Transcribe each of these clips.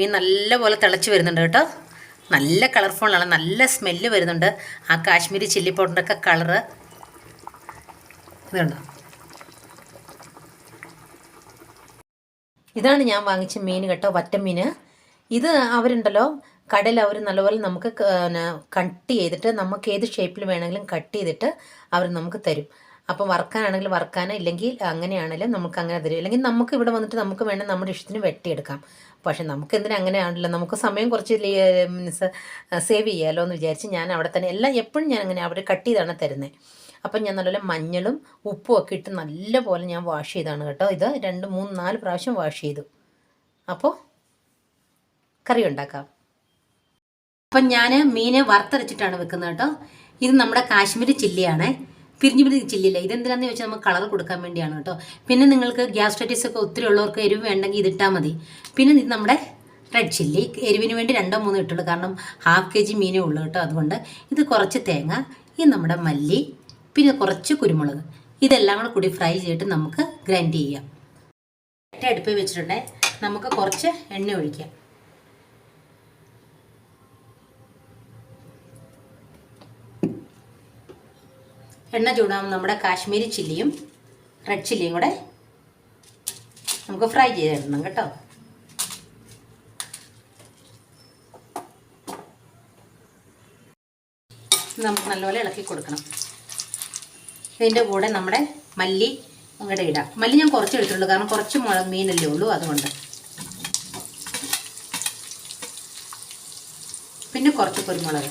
മീൻ നല്ലപോലെ തിളച്ച് വരുന്നുണ്ട് കേട്ടോ. നല്ല കളർഫുള്ളാണ് നല്ല സ്മെല്ല് വരുന്നുണ്ട്. ആ കാശ്മീരി ചില്ലി പൗഡറിന്റെയൊക്കെ കളറ് ഇതുണ്ടോ ഇതാണ് ഞാൻ വാങ്ങിച്ച മീൻ കേട്ടോ വറ്റമീൻ. ഇത് അവരുണ്ടല്ലോ കടയിൽ അവർ നല്ലപോലെ നമുക്ക് കട്ട് ചെയ്തിട്ട് നമുക്ക് ഏത് ഷേപ്പിൽ വേണമെങ്കിലും കട്ട് ചെയ്തിട്ട് അവർ നമുക്ക് തരും. അപ്പം വറുക്കാനാണെങ്കിൽ വറുക്കാൻ ഇല്ലെങ്കിൽ അങ്ങനെയാണെങ്കിലും നമുക്ക് അങ്ങനെ തരും അല്ലെങ്കിൽ നമുക്ക് ഇവിടെ വന്നിട്ട് നമുക്ക് വേണം നമ്മുടെ ഇഷ്ടത്തിന് വെട്ടിയെടുക്കാം. പക്ഷെ നമുക്ക് എന്തിനാ അങ്ങനെയാണല്ലോ നമുക്ക് സമയം കുറച്ച് മീൻസ് സേവ് ചെയ്യാമല്ലോ എന്ന് വിചാരിച്ച് ഞാൻ അവിടെ തന്നെ എല്ലാം എപ്പോഴും ഞാൻ അങ്ങനെ അവിടെ കട്ട് ചെയ്താണ് തരുന്നത് അപ്പം ഞാൻ നല്ലപോലെ മഞ്ഞളും ഉപ്പും ഒക്കെ ഇട്ട് നല്ലപോലെ ഞാൻ വാഷ് ചെയ്താണ് കേട്ടോ. ഇത് രണ്ട് മൂന്ന് നാല് പ്രാവശ്യം വാഷ് ചെയ്തു. അപ്പോൾ കറി ഉണ്ടാക്കാം. അപ്പം ഞാൻ മീനെ വറുത്തരച്ചിട്ടാണ് വെക്കുന്നത് കേട്ടോ. ഇത് നമ്മുടെ കാശ്മീരി ചില്ലിയാണ്. പിരിഞ്ഞു പിരിഞ്ഞ് ചില്ലില്ല. ഇതെന്തിനാന്ന് ചോദിച്ചാൽ നമുക്ക് കളർ കൊടുക്കാൻ വേണ്ടിയാണ് കേട്ടോ. പിന്നെ നിങ്ങൾക്ക് ഗ്യാസ്ട്രൈറ്റിസ് ഒക്കെ ഒത്തിരി ഉള്ളവർക്ക് എരിവ് വേണ്ടെങ്കിൽ ഇതിട്ടാൽ മതി. പിന്നെ ഇത് നമ്മുടെ റെഡ് ചില്ലി എരിവിന് വേണ്ടി രണ്ടോ മൂന്നോ ഇട്ടുള്ളൂ. കാരണം ഹാഫ് കെ ജി മീനേ ഉള്ളൂ കേട്ടോ അതുകൊണ്ട്. ഇത് കുറച്ച് തേങ്ങ ഈ നമ്മുടെ മല്ലി പിന്നെ കുറച്ച് കുരുമുളക്. ഇതെല്ലാം കൂടെ കൂടി ഫ്രൈ ചെയ്തിട്ട് നമുക്ക് ഗ്രൈൻഡ് ചെയ്യാം. ഒറ്റ അടുപ്പിൽ വെച്ചിട്ടുണ്ടെങ്കിൽ നമുക്ക് കുറച്ച് എണ്ണ ഒഴിക്കാം. എണ്ണ ചൂടാകുമ്പോൾ നമ്മുടെ കാശ്മീരി ചില്ലിയും റെഡ് ചില്ലിയും കൂടെ നമുക്ക് ഫ്രൈ ചെയ്തിടണം കേട്ടോ. നമുക്ക് നല്ലപോലെ ഇളക്കി കൊടുക്കണം. ഇതിന്റെ കൂടെ നമ്മുടെ മല്ലി അങ്ങോട്ട് ഇടാം. മല്ലി ഞാൻ കുറച്ച് എടുത്തിട്ടുള്ളൂ കാരണം കുറച്ച് മുളക് മീനല്ലേ ഉള്ളൂ അതുകൊണ്ട്. പിന്നെ കുറച്ച് കുരുമുളക്.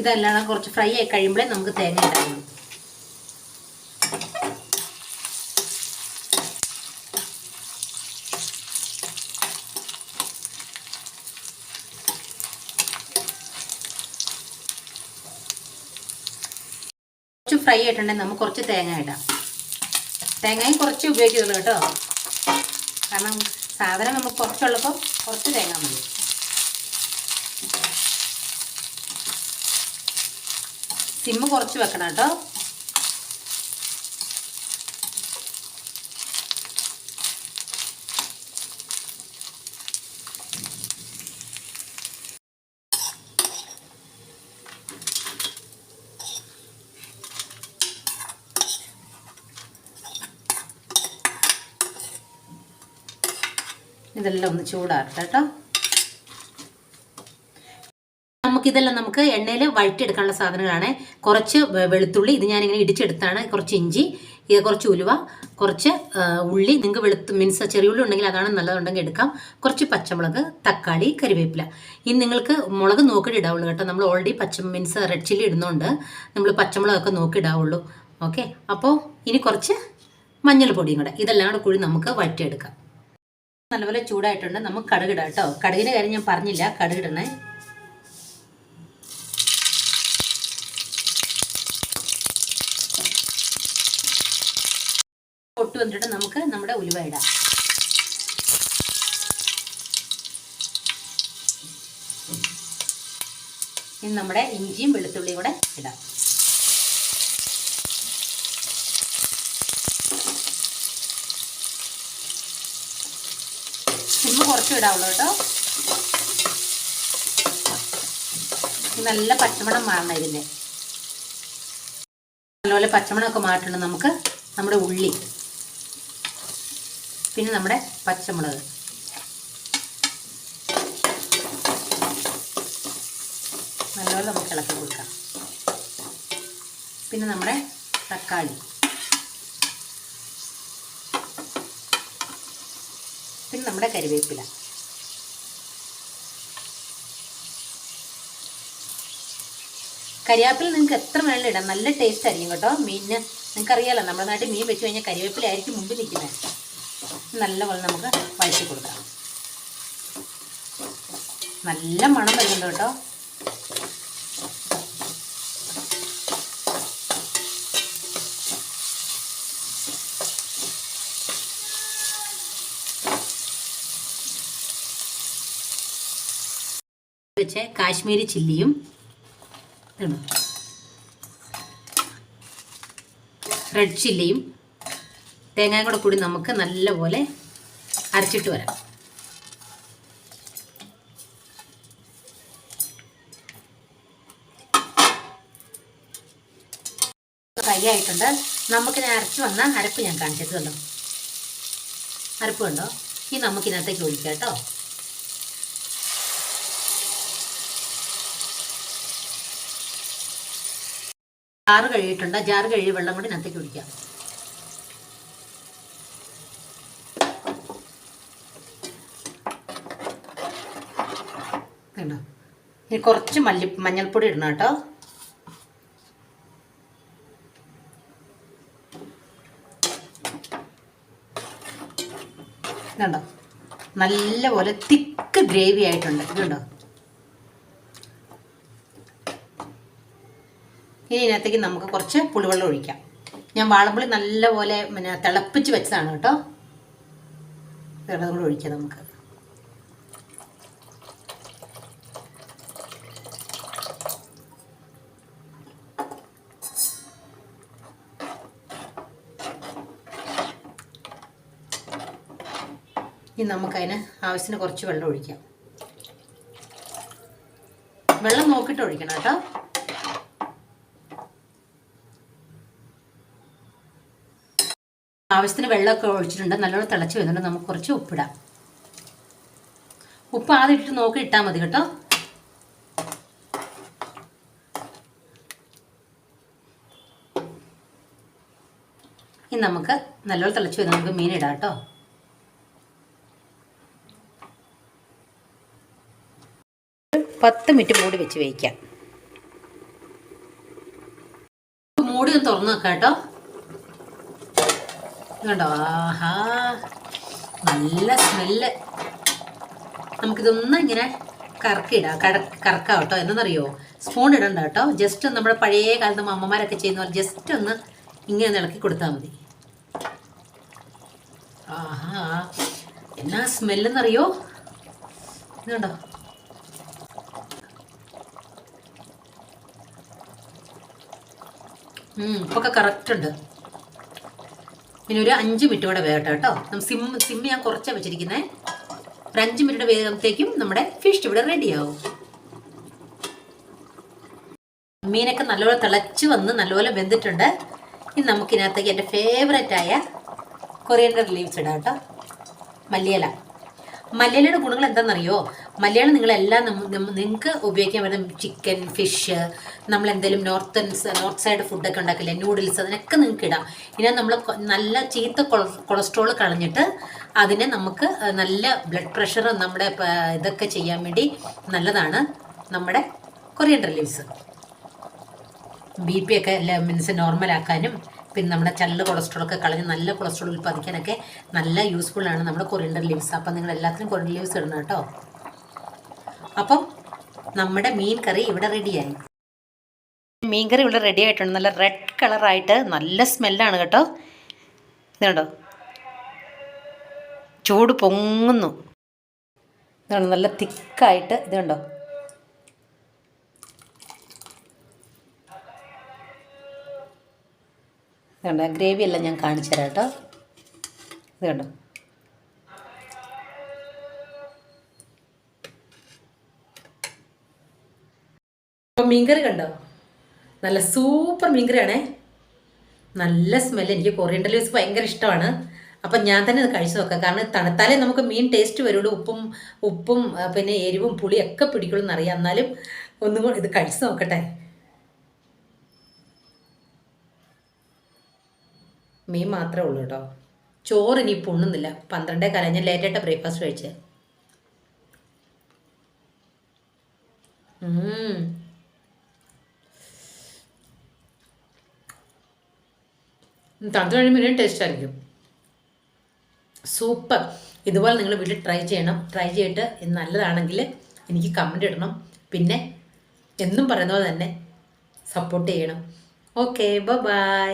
ഇതെല്ലാം കുറച്ച് ഫ്രൈ ആയി കഴിയുമ്പോഴേ നമുക്ക് തേങ്ങ ഇടാവുള്ളൂ കുറച്ച് ഫ്രൈ ആയിട്ടുണ്ടെങ്കിൽ നമുക്ക് കുറച്ച് തേങ്ങ ഇടാം. തേങ്ങയും കുറച്ച് ഉപയോഗിക്കുന്നുള്ളൂ കേട്ടോ. കാരണം സാധനം നമുക്ക് കുറച്ചുള്ളപ്പോൾ കുറച്ച് തേങ്ങ മതി. സിമ്മ് കുറച്ച് വെക്കണം കേട്ടോ. ഇതെല്ലാം ഒന്ന് ചൂടാക്കട്ടെ കേട്ടോ. നമുക്കിതെല്ലാം നമുക്ക് എണ്ണയിൽ വഴറ്റിയെടുക്കാനുള്ള സാധനങ്ങളാണ്. കുറച്ച് വെളുത്തുള്ളി ഇത് ഞാനിങ്ങനെ ഇടിച്ചെടുത്താണ്. കുറച്ച് ഇഞ്ചി കുറച്ച് ഉലുവ കുറച്ച് ഉള്ളി. നിങ്ങൾക്ക് വെളുത്ത് മീൻസ് ചെറിയ ഉള്ളി ഉണ്ടെങ്കിൽ അതാണ് നല്ലതുണ്ടെങ്കിൽ എടുക്കാം. കുറച്ച് പച്ചമുളക് തക്കാളി കരിവേപ്പില ഇനി നിങ്ങൾക്ക് മുളക് നോക്കിയിട്ട് ഇടാവുള്ളൂ കേട്ടോ. നമ്മൾ ഓൾറെഡി പച്ച മീൻസ് റെഡ് ചില്ലി ഇടുന്നുണ്ട്. നമ്മൾ പച്ചമുളകൊക്കെ നോക്കി ഇടാവുള്ളൂ. ഓക്കെ അപ്പോൾ ഇനി കുറച്ച് മഞ്ഞൾപ്പൊടിയും കൂടെ. ഇതെല്ലാം കൂടെ കൂടി നമുക്ക് വഴറ്റിയെടുക്കാം. നല്ലപോലെ ചൂടായിട്ടുണ്ട്. നമുക്ക് കടുകിടാം കേട്ടോ. കടുകിന്റെ കാര്യം ഞാൻ പറഞ്ഞില്ല. കടുകിടണേ പൊട്ട് വന്നിട്ട് നമുക്ക് നമ്മുടെ ഉലുവ ഇടാം. ഇനി നമ്മുടെ ഇഞ്ചിയും വെളുത്തുള്ളിയും കൂടെ ഇടാം. സിമ്മ് കുറച്ച് ഇടാവുള്ളൂ കേട്ടോ. നല്ല പച്ചമണം മാറണം ഇതിന്റെ നല്ലപോലെ പച്ചമണമൊക്കെ മാറ്റണം നമുക്ക് നമ്മുടെ ഉള്ളി. പിന്നെ നമ്മുടെ പച്ചമുളക്. നല്ലപോലെ നമുക്ക് ഇളക്കി കൊടുക്കാം. പിന്നെ നമ്മുടെ തക്കാളി. പിന്നെ നമ്മുടെ കരിവേപ്പില. കരിവേപ്പില നിങ്ങൾക്ക് എത്ര വേണമെങ്കിലും ഇടാം. നല്ല ടേസ്റ്റ് ആയിരിക്കും കേട്ടോ മീനിന്. നിങ്ങൾക്കറിയാലോ നമ്മുടെ നാട്ടിൽ മീൻ വെച്ച് കഴിഞ്ഞാൽ കരിവേപ്പില ആയിരിക്കും മുമ്പിൽ നിൽക്കുന്നത്. നല്ലപോലെ നമുക്ക് വഴറ്റി കൊടുക്കാം നല്ല മണം വരുന്നുണ്ട് കേട്ടോ വെച്ച് കാശ്മീരി ചില്ലിയും. റെഡ് ചില്ലിയും തേങ്ങയും കൂടെ കൂടി നമുക്ക് നല്ലപോലെ അരച്ചിട്ട് വരാം. ായിട്ടുണ്ട് ആയിട്ടുണ്ട്. നമുക്കിനെ അരച്ച് വന്ന അരപ്പ് ഞാൻ കാണിച്ചത് കണ്ടോ? അരപ്പ് കണ്ടോ? ഇനി നമുക്കിനകത്തേക്ക് ഒഴിക്കാം കേട്ടോ. ജാറ് കഴുകിയിട്ടുണ്ട്. ജാറ് കഴുകിയ വെള്ളം കൂടി ഇതിനകത്തേക്ക് ഒഴിക്കാം. ഇനി കുറച്ച് മല്ലി മഞ്ഞൾപ്പൊടി ഇടണം കേട്ടോ. ഇതുണ്ടോ? നല്ലപോലെ തിക്ക് ഗ്രേവി ആയിട്ടുണ്ട്. ഇതുണ്ടോ? ഇനി ഇതിനകത്തേക്ക് നമുക്ക് കുറച്ച് പുളിവെള്ളം ഒഴിക്കാം. ഞാൻ വാളമ്പുളി നല്ലപോലെ പിന്നെ തിളപ്പിച്ച് വെച്ചതാണ് കേട്ടോ. വെള്ളം കൂടെ ഒഴിക്കാം നമുക്ക്. ഇനി നമുക്കതിന് ആവശ്യത്തിന് കുറച്ച് വെള്ളം ഒഴിക്കാം. വെള്ളം നോക്കിയിട്ട് ഒഴിക്കണം കേട്ടോ. ആവശ്യത്തിന് വെള്ളമൊക്കെ ഒഴിച്ചിട്ടുണ്ട്. നല്ലോണം തിളച്ച് വരുന്നുണ്ട്. നമുക്ക് കുറച്ച് ഉപ്പിടാം. ഉപ്പ് ആദ്യം ഇട്ട് നോക്കി ഇട്ടാൽ മതി കേട്ടോ. ഇനി നമുക്ക് നല്ലോണം തിളച്ച് വരുന്ന നമുക്ക് മീൻ ഇടാം കേട്ടോ. പത്ത് മിനിറ്റ് മൂടി വെച്ച് വേവിക്കാം. മൂടി ഒന്ന് തുറന്നു വെക്കാം കേട്ടോ. ആഹാ. നല്ല സ്മെല്ല്. നമുക്കിതൊന്നും ഇങ്ങനെ കറക്കിടാം കട കറക്കാം കേട്ടോ. എന്തെന്നറിയോ സ്പൂൺ ഇടണ്ട കേട്ടോ. ജസ്റ്റ് നമ്മുടെ പഴയ കാലത്ത് അമ്മമാരൊക്കെ ചെയ്യുന്ന പോലെ ജസ്റ്റ് ഒന്ന് ഇങ്ങനെ ഇളക്കി കൊടുത്താൽ മതി. ആഹാ. എന്നാ സ്മെല്ലെന്നറിയോ? ഇതുണ്ടോ? ഇപ്പൊക്കെ കറക്റ്റ് ഉണ്ട്. പിന്നെ ഒരു അഞ്ച് മിനിറ്റ് കൂടെ വേകട്ടെ കേട്ടോ. സിം സിം ഞാൻ കുറച്ചാണ് വെച്ചിരിക്കുന്നത് ഒരു അഞ്ച് മിനിറ്റ് വേഗത്തേക്കും നമ്മുടെ ഫിഷ് ഇവിടെ റെഡിയാവും മീനൊക്കെ നല്ലപോലെ തിളച്ച് വന്ന് നല്ലപോലെ വെന്തിട്ടുണ്ട്. ഇനി നമുക്കിനകത്തേക്ക് എന്റെ ഫേവററ്റ് ആയ കൊറിയൻഡർ ലീവ്സ് ഇടാം കേട്ടോ. മല്ലിയില. മലയാളിയുടെ ഗുണങ്ങൾ എന്താണെന്നറിയോ? മലയാളം നിങ്ങളെല്ലാം നിങ്ങൾക്ക് ഉപയോഗിക്കാൻ പറ്റുന്ന ചിക്കൻ ഫിഷ് നമ്മൾ എന്തെങ്കിലും നോർത്തൻ നോർത്ത് സൈഡ് ഫുഡൊക്കെ ഉണ്ടാക്കില്ലേ? നൂഡിൽസ് അതിനൊക്കെ നിങ്ങൾക്ക് ഇടാം. ഇനി നമ്മൾ നല്ല ചീത്ത കൊളസ്ട്രോൾ കളഞ്ഞിട്ട് അതിനെ നമുക്ക് നല്ല ബ്ലഡ് പ്രഷർ നമ്മുടെ ഇതൊക്കെ ചെയ്യാൻ വേണ്ടി നല്ലതാണ് നമ്മുടെ കൊറിയൻ റിലീവ്സ് ബി പി ഒക്കെ മീൻസ് നോർമലാക്കാനും പിന്നെ നമ്മുടെ ചല്ല കൊളസ്ട്രോൾ ഒക്കെ കളഞ്ഞ് നല്ല കൊളസ്ട്രോൾ ഉൽപ്പാദിക്കാനൊക്കെ നല്ല യൂസ്ഫുള്ളാണ് നമ്മുടെ കൊറിയൻഡർ ലീവ്സ് അപ്പം നിങ്ങൾ എല്ലാത്തിനും കൊറിയൻഡർ ലീവ്സ് ഇടണം കേട്ടോ. അപ്പം നമ്മുടെ മീൻ കറി ഇവിടെ റെഡിയായി മീൻ കറി ഇവിടെ റെഡി ആയിട്ടുണ്ട്. നല്ല റെഡ് കളറായിട്ട് നല്ല സ്മെല്ലാണ് കേട്ടോ. ഇതുണ്ടോ ചൂട് പൊങ്ങുന്നു. ഇതാണ് നല്ല തിക്കായിട്ട് ഇതുണ്ടോ കണ്ടോ? ഗ്രേവി എല്ലാം ഞാൻ കാണിച്ചു തരാം കേട്ടോ. ഇത് കണ്ടോ? മീൻകറി കണ്ടോ? നല്ല സൂപ്പർ മീൻകറിയാണേ. നല്ല സ്മെല്ല് എനിക്ക് കൊറിയൻ ലീവ്സ് ഭയങ്കര ഇഷ്ടമാണ്. അപ്പം ഞാൻ തന്നെ ഇത് കഴിച്ചു നോക്കാം. കാരണം തണുത്താലേ നമുക്ക് മീൻ ടേസ്റ്റ് വരുള്ളൂ. ഉപ്പും ഉപ്പും പിന്നെ എരിവും പുളിയൊക്കെ പിടിക്കുള്ളൂ എന്നറിയാം. എന്നാലും ഒന്നും കൂടി ഇത് കഴിച്ചു നോക്കട്ടെ. മീൻ മാത്രമേ ഉള്ളൂ കേട്ടോ. ചോറ് ഇനി പൊണ്ണുന്നില്ല. പന്ത്രണ്ടേ കാലം ലേറ്റായിട്ട് ബ്രേക്ക്ഫാസ്റ്റ് കഴിച്ചേ. തണുത്ത് കഴിയുമ്പോൾ ടേസ്റ്റ് ആയിരിക്കും. സൂപ്പർ. ഇതുപോലെ നിങ്ങൾ വീട്ടിൽ ട്രൈ ചെയ്യണം. ട്രൈ ചെയ്തിട്ട് നല്ലതാണെങ്കിൽ എനിക്ക് കമന്റ് ഇടണം. പിന്നെ എന്നും പറയുന്നത് തന്നെ സപ്പോർട്ട് ചെയ്യണം. Okay bye